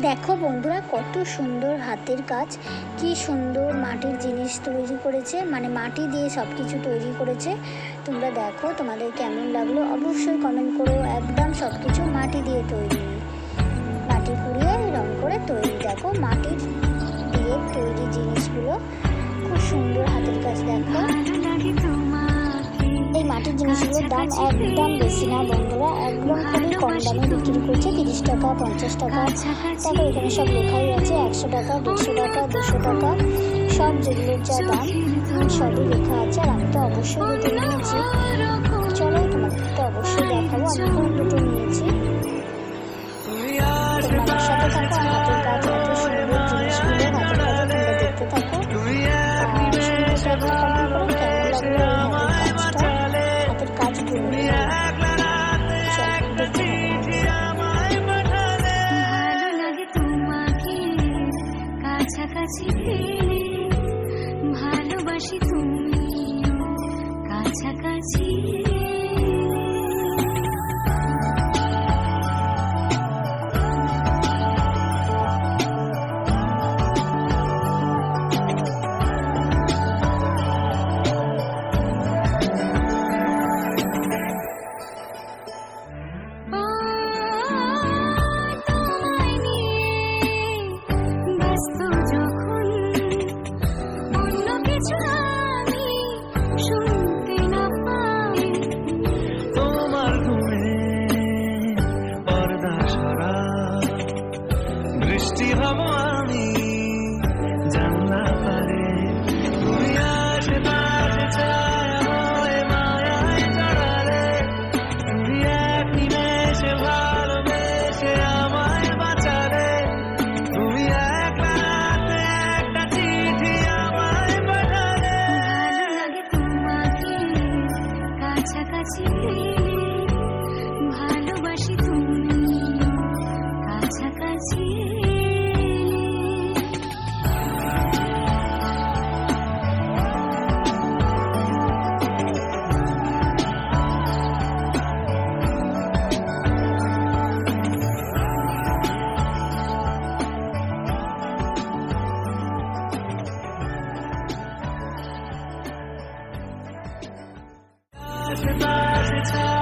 দেখো বন্ধুরা, কত সুন্দর হাতের কাজ, কি সুন্দর মাটির জিনিস তৈরি করেছে মানে মাটি দিয়ে সব কিছু তৈরি করেছে। তোমরা দেখো তোমাদের কেমন লাগল, অবশ্যই কমেন্ট করো, একদম সব কিছু মাটি দিয়ে তৈরি। মাটি পুড়িয়ে রং করে তৈরি, দেখো মাটির দিয়ে তৈরি জিনিসগুলো, খুব সুন্দর হাতের কাজ, দেখো। এই মাটির জিনিসগুলোর দাম একদম বেশি না বন্ধুরা, একদম কম দামে বিক্রি করছে তিরিশ টাকা পঞ্চাশ টাকা। তারপর এখানে সব লেখাই আছে একশো টাকা দেড়শো টাকা দুশো টাকা। সব যেগুলোর যা দাম সবই লেখা আছে আর আমি তো অবশ্যই নিয়েছি কাছাকাছি বৃষ্টি হব by it's time.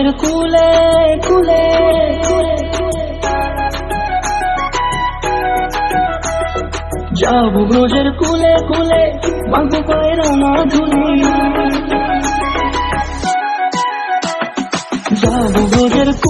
ব্রজের কুলে কুলে যাব ব্রজের কুলে কুলে বাঁকবো পায়ের ধুলি যাব ব্রজের কুলে কুলে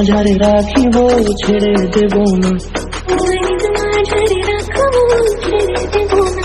মাঝারে রাখিব ছেড়ে দেব না। রাখব ছেড়ে দেব না।